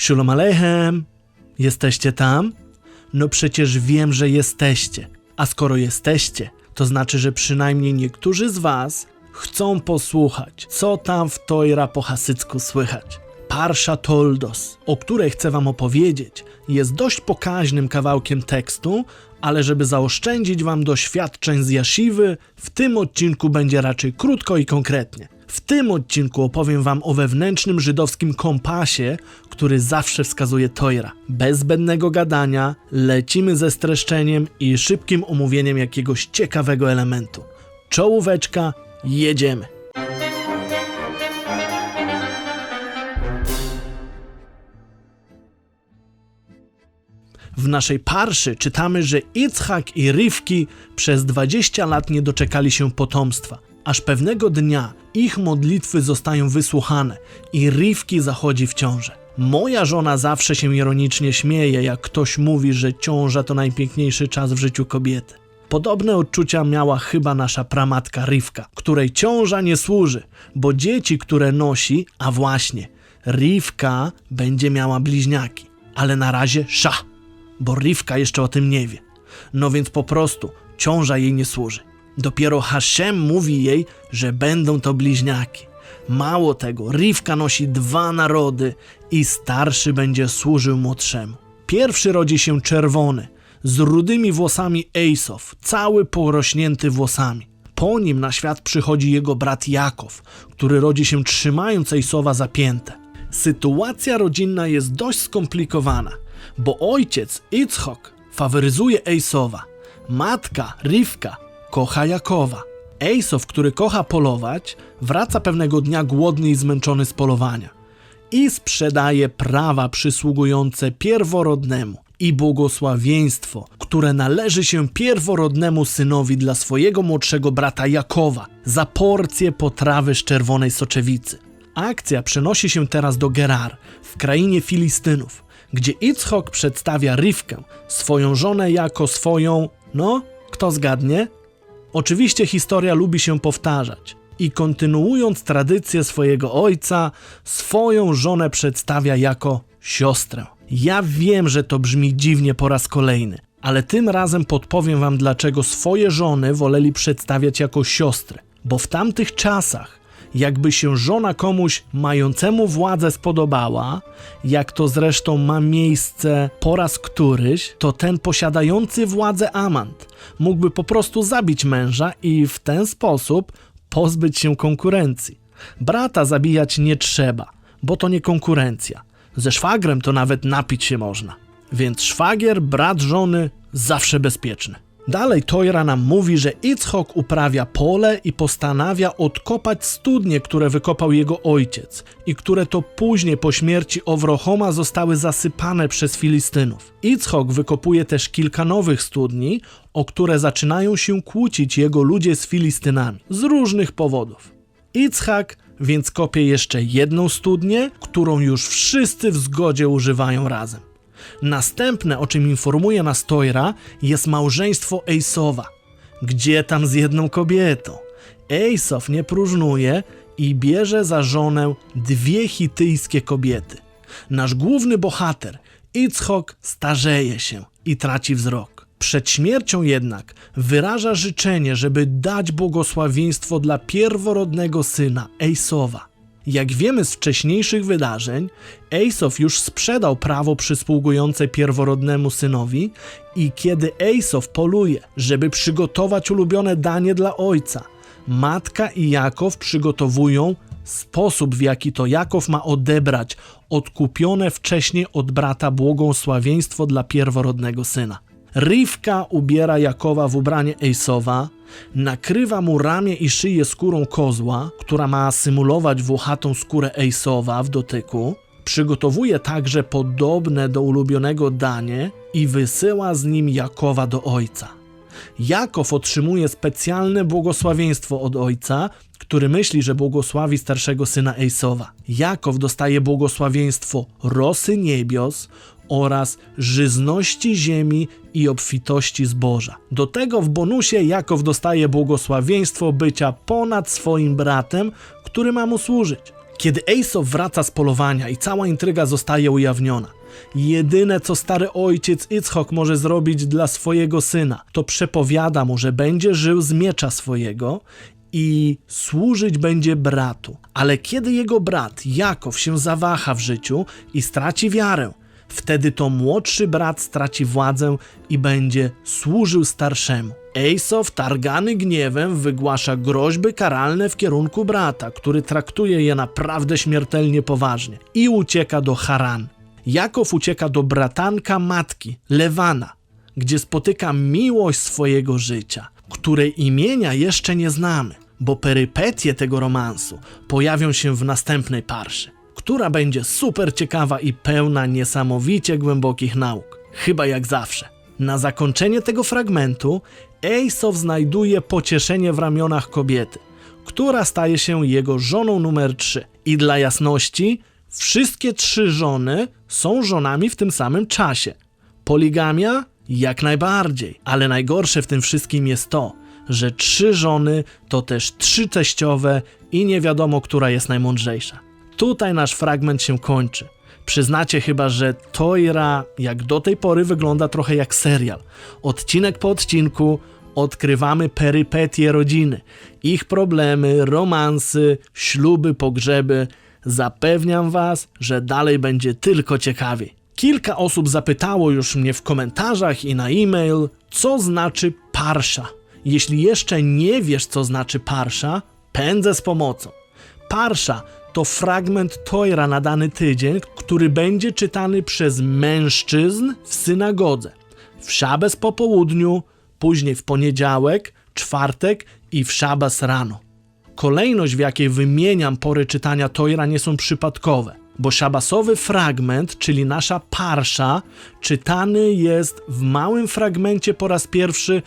Shalom Aleichem! Jesteście tam? No przecież wiem, że jesteście. A skoro jesteście, to znaczy, że przynajmniej niektórzy z was chcą posłuchać, co tam w Tojra po hasycku słychać. Parsza Toldos, o której chcę wam opowiedzieć, jest dość pokaźnym kawałkiem tekstu, ale żeby zaoszczędzić wam doświadczeń z Jasziwy, w tym odcinku będzie raczej krótko i konkretnie. W tym odcinku opowiem wam o wewnętrznym żydowskim kompasie, który zawsze wskazuje Tojra. Bez zbędnego gadania lecimy ze streszczeniem i szybkim omówieniem jakiegoś ciekawego elementu. Czołóweczka, jedziemy! W naszej parszy czytamy, że Itzhak i Rivki przez 20 lat nie doczekali się potomstwa, aż pewnego dnia ich modlitwy zostają wysłuchane i Rivki zachodzi w ciążę. Moja żona zawsze się ironicznie śmieje, jak ktoś mówi, że ciąża to najpiękniejszy czas w życiu kobiety. Podobne odczucia miała chyba nasza pramatka Rivka, której ciąża nie służy, bo dzieci, które nosi, a właśnie, Rivka będzie miała bliźniaki, ale na razie sza bo Rivka jeszcze o tym nie wie. No więc po prostu ciąża jej nie służy. Dopiero Hashem mówi jej, że będą to bliźniaki. Mało tego, Rivka nosi dwa narody i starszy będzie służył młodszemu. Pierwszy rodzi się czerwony, z rudymi włosami Ejsow, cały porośnięty włosami. Po nim na świat przychodzi jego brat Jakow, który rodzi się trzymając Ejsowa za piętę. Sytuacja rodzinna jest dość skomplikowana, bo ojciec Itzhok faworyzuje Ejsowa, matka Rivka kocha Jakowa. Ejsow, który kocha polować, wraca pewnego dnia głodny i zmęczony z polowania i sprzedaje prawa przysługujące pierworodnemu i błogosławieństwo, które należy się pierworodnemu synowi dla swojego młodszego brata Jakowa za porcję potrawy z czerwonej soczewicy. Akcja przenosi się teraz do Gerar, w krainie Filistynów, gdzie Itzhok przedstawia Rivkę, swoją żonę jako swoją, no, kto zgadnie? Oczywiście historia lubi się powtarzać i kontynuując tradycję swojego ojca, swoją żonę przedstawia jako siostrę. Ja wiem, że to brzmi dziwnie po raz kolejny, ale tym razem podpowiem wam, dlaczego swoje żony woleli przedstawiać jako siostry. Bo w tamtych czasach, jakby się żona komuś mającemu władzę spodobała, jak to zresztą ma miejsce po raz któryś, to ten posiadający władzę amant mógłby po prostu zabić męża i w ten sposób pozbyć się konkurencji. Brata zabijać nie trzeba, bo to nie konkurencja. Ze szwagrem to nawet napić się można. Więc szwagier, brat żony, zawsze bezpieczny. Dalej Tojra nam mówi, że Itzhok uprawia pole i postanawia odkopać studnie, które wykopał jego ojciec i które to później po śmierci Owrohoma zostały zasypane przez Filistynów. Itzhok wykopuje też kilka nowych studni, o które zaczynają się kłócić jego ludzie z Filistynami z różnych powodów. Itzhak więc kopie jeszcze jedną studnię, którą już wszyscy w zgodzie używają razem. Następne, o czym informuje nas Tojra, jest małżeństwo Ejsowa. Gdzie tam z jedną kobietą? Ejsow nie próżnuje i bierze za żonę dwie hityjskie kobiety. Nasz główny bohater, Itzhok, starzeje się i traci wzrok. Przed śmiercią jednak wyraża życzenie, żeby dać błogosławieństwo dla pierworodnego syna Ejsowa. Jak wiemy z wcześniejszych wydarzeń, Ejsow już sprzedał prawo przysługujące pierworodnemu synowi i kiedy Ejsow poluje, żeby przygotować ulubione danie dla ojca, matka i Jakow przygotowują sposób, w jaki to Jakow ma odebrać odkupione wcześniej od brata błogosławieństwo dla pierworodnego syna. Rivka ubiera Jakowa w ubranie Ejsowa, nakrywa mu ramię i szyję skórą kozła, która ma symulować włochatą skórę Ejsowa w dotyku, przygotowuje także podobne do ulubionego danie i wysyła z nim Jakowa do ojca. Jakow otrzymuje specjalne błogosławieństwo od ojca, który myśli, że błogosławi starszego syna Ejsowa. Jakow dostaje błogosławieństwo rosy niebios oraz żyzności ziemi i obfitości zboża. Do tego w bonusie Jakow dostaje błogosławieństwo bycia ponad swoim bratem, który ma mu służyć. Kiedy Aesop wraca z polowania i cała intryga zostaje ujawniona, jedyne co stary ojciec Itzhok może zrobić dla swojego syna, to przepowiada mu, że będzie żył z miecza swojego i służyć będzie bratu. Ale kiedy jego brat Jakow się zawaha w życiu i straci wiarę, wtedy to młodszy brat straci władzę i będzie służył starszemu. Aesop, targany gniewem, wygłasza groźby karalne w kierunku brata, który traktuje je naprawdę śmiertelnie poważnie i ucieka do Haran. Jakow ucieka do bratanka matki, Lewana, gdzie spotyka miłość swojego życia, której imienia jeszcze nie znamy, bo perypetie tego romansu pojawią się w następnej parszy, która będzie super ciekawa i pełna niesamowicie głębokich nauk, chyba jak zawsze. Na zakończenie tego fragmentu Aesop znajduje pocieszenie w ramionach kobiety, która staje się jego żoną numer 3. I dla jasności, wszystkie trzy żony są żonami w tym samym czasie. Poligamia? Jak najbardziej. Ale najgorsze w tym wszystkim jest to, że trzy żony to też trzy teściowe i nie wiadomo, która jest najmądrzejsza. Tutaj nasz fragment się kończy. Przyznacie chyba, że Toira jak do tej pory wygląda trochę jak serial. Odcinek po odcinku odkrywamy perypetie rodziny, ich problemy, romansy, śluby, pogrzeby. Zapewniam Was, że dalej będzie tylko ciekawiej. Kilka osób zapytało już mnie w komentarzach i na e-mail, co znaczy parsza. Jeśli jeszcze nie wiesz, co znaczy parsza, pędzę z pomocą. Parsza to fragment Tojra na dany tydzień, który będzie czytany przez mężczyzn w synagodze. W szabes po południu, później w poniedziałek, czwartek i w szabas rano. Kolejność, w jakiej wymieniam pory czytania Tojra, nie są przypadkowe, bo szabasowy fragment, czyli nasza parsza, czytany jest w małym fragmencie po raz pierwszy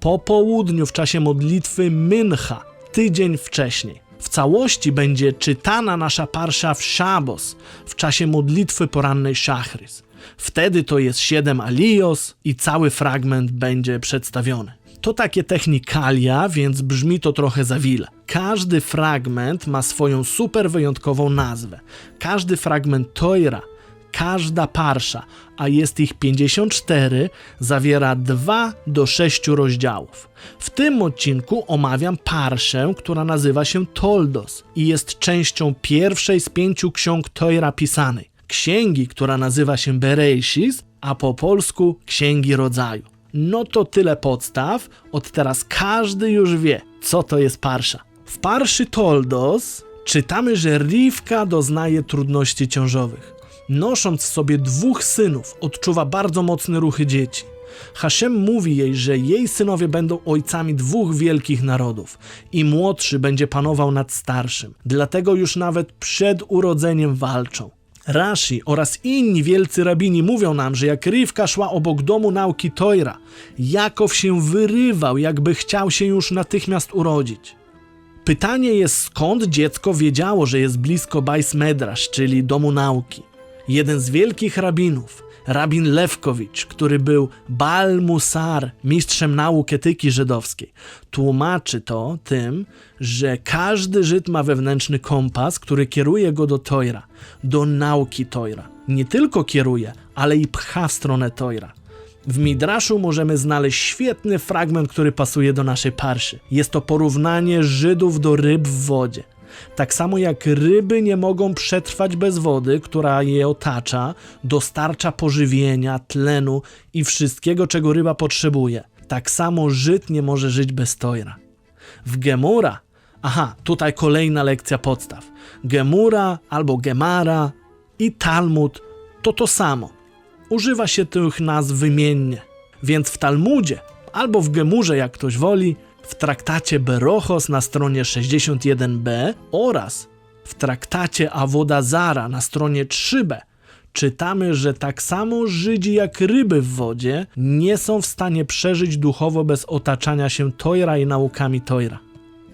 po południu w czasie modlitwy Mincha, tydzień wcześniej. W całości będzie czytana nasza parsza w Szabos, w czasie modlitwy porannej Szachrys. Wtedy to jest siedem alios i cały fragment będzie przedstawiony. To takie technikalia, więc brzmi to trochę zawile. Każdy fragment ma swoją super wyjątkową nazwę. Każdy fragment Tojra, każda parsza, a jest ich 54, zawiera 2 do 6 rozdziałów. W tym odcinku omawiam parszę, która nazywa się Toldos i jest częścią pierwszej z pięciu ksiąg Tojra pisanej. Księgi, która nazywa się Bereishis, a po polsku Księgi Rodzaju. No to tyle podstaw. Od teraz każdy już wie, co to jest parsza. W parszy Toldos czytamy, że Rivka doznaje trudności ciążowych. Nosząc sobie dwóch synów, odczuwa bardzo mocne ruchy dzieci. Hashem mówi jej, że jej synowie będą ojcami dwóch wielkich narodów i młodszy będzie panował nad starszym. Dlatego już nawet przed urodzeniem walczą. Rashi oraz inni wielcy rabini mówią nam, że jak Rywka szła obok domu nauki Tojra, Jakow się wyrywał, jakby chciał się już natychmiast urodzić. Pytanie jest, skąd dziecko wiedziało, że jest blisko Bais Medrash, czyli domu nauki. Jeden z wielkich rabinów, rabin Lewkowicz, który był Baal Musar, mistrzem nauk etyki żydowskiej, tłumaczy to tym, że każdy Żyd ma wewnętrzny kompas, który kieruje go do Tojra, do nauki Tojra. Nie tylko kieruje, ale i pcha w stronę Tojra. W Midraszu możemy znaleźć świetny fragment, który pasuje do naszej parszy. Jest to porównanie Żydów do ryb w wodzie. Tak samo jak ryby nie mogą przetrwać bez wody, która je otacza, dostarcza pożywienia, tlenu i wszystkiego, czego ryba potrzebuje. Tak samo Żyd nie może żyć bez Tojra. W Gemura, aha, tutaj kolejna lekcja podstaw. Gemura albo Gemara i Talmud to to samo. Używa się tych nazw wymiennie. Więc w Talmudzie albo w Gemurze, jak ktoś woli, w traktacie Berochos na stronie 61b oraz w traktacie Awoda Zara na stronie 3b czytamy, że tak samo Żydzi jak ryby w wodzie nie są w stanie przeżyć duchowo bez otaczania się Tojra i naukami Tojra.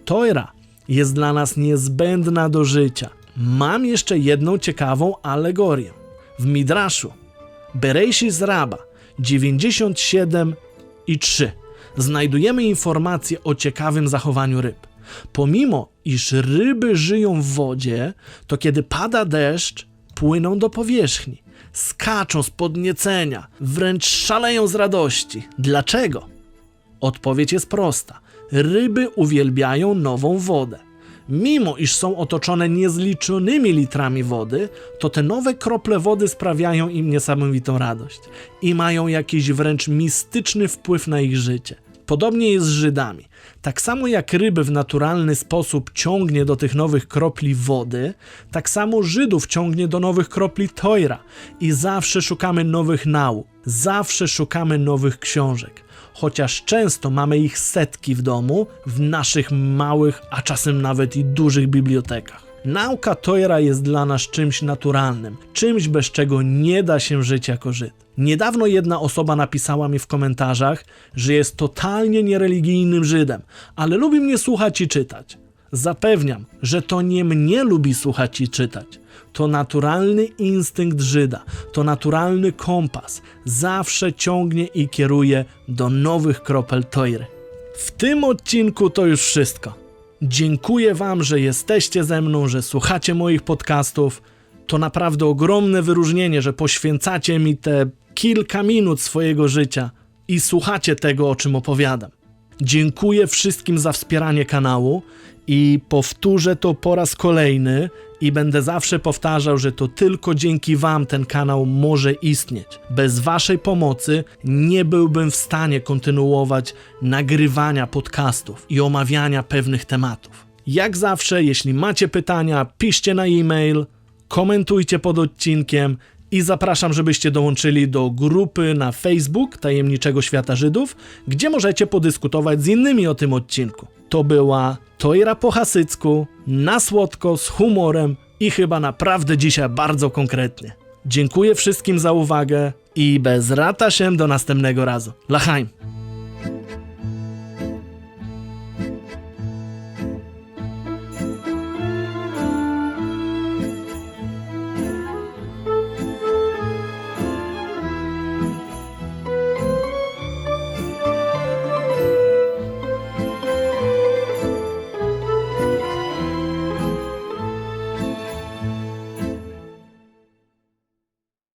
Tojra jest dla nas niezbędna do życia. Mam jeszcze jedną ciekawą alegorię. W Midraszu Berejsi z Raba 97 i 3 znajdujemy informacje o ciekawym zachowaniu ryb. Pomimo, iż ryby żyją w wodzie, to kiedy pada deszcz, płyną do powierzchni. Skaczą z podniecenia, wręcz szaleją z radości. Dlaczego? Odpowiedź jest prosta. Ryby uwielbiają nową wodę. Mimo iż są otoczone niezliczonymi litrami wody, to te nowe krople wody sprawiają im niesamowitą radość i mają jakiś wręcz mistyczny wpływ na ich życie. Podobnie jest z Żydami. Tak samo jak ryby w naturalny sposób ciągnie do tych nowych kropli wody, tak samo Żydów ciągnie do nowych kropli Tojra i zawsze szukamy nowych nauk, zawsze szukamy nowych książek chociaż często mamy ich setki w domu, w naszych małych, a czasem nawet i dużych bibliotekach. Nauka Tojra jest dla nas czymś naturalnym, czymś bez czego nie da się żyć jako Żyd. Niedawno jedna osoba napisała mi w komentarzach, że jest totalnie niereligijnym Żydem, ale lubi mnie słuchać i czytać. Zapewniam, że to nie mnie lubi słuchać i czytać. To naturalny instynkt Żyda, to naturalny kompas. Zawsze ciągnie i kieruje do nowych kropel Tojry. W tym odcinku to już wszystko. Dziękuję Wam, że jesteście ze mną, że słuchacie moich podcastów. To naprawdę ogromne wyróżnienie, że poświęcacie mi te kilka minut swojego życia i słuchacie tego, o czym opowiadam. Dziękuję wszystkim za wspieranie kanału i powtórzę to po raz kolejny i będę zawsze powtarzał, że to tylko dzięki Wam ten kanał może istnieć. Bez Waszej pomocy nie byłbym w stanie kontynuować nagrywania podcastów i omawiania pewnych tematów. Jak zawsze, jeśli macie pytania, piszcie na e-mail, komentujcie pod odcinkiem i zapraszam, żebyście dołączyli do grupy na Facebook Tajemniczego Świata Żydów, gdzie możecie podyskutować z innymi o tym odcinku. To była Tojra po hasycku, na słodko, z humorem i chyba naprawdę dzisiaj bardzo konkretnie. Dziękuję wszystkim za uwagę i bez rata się do następnego razu. Lachaim!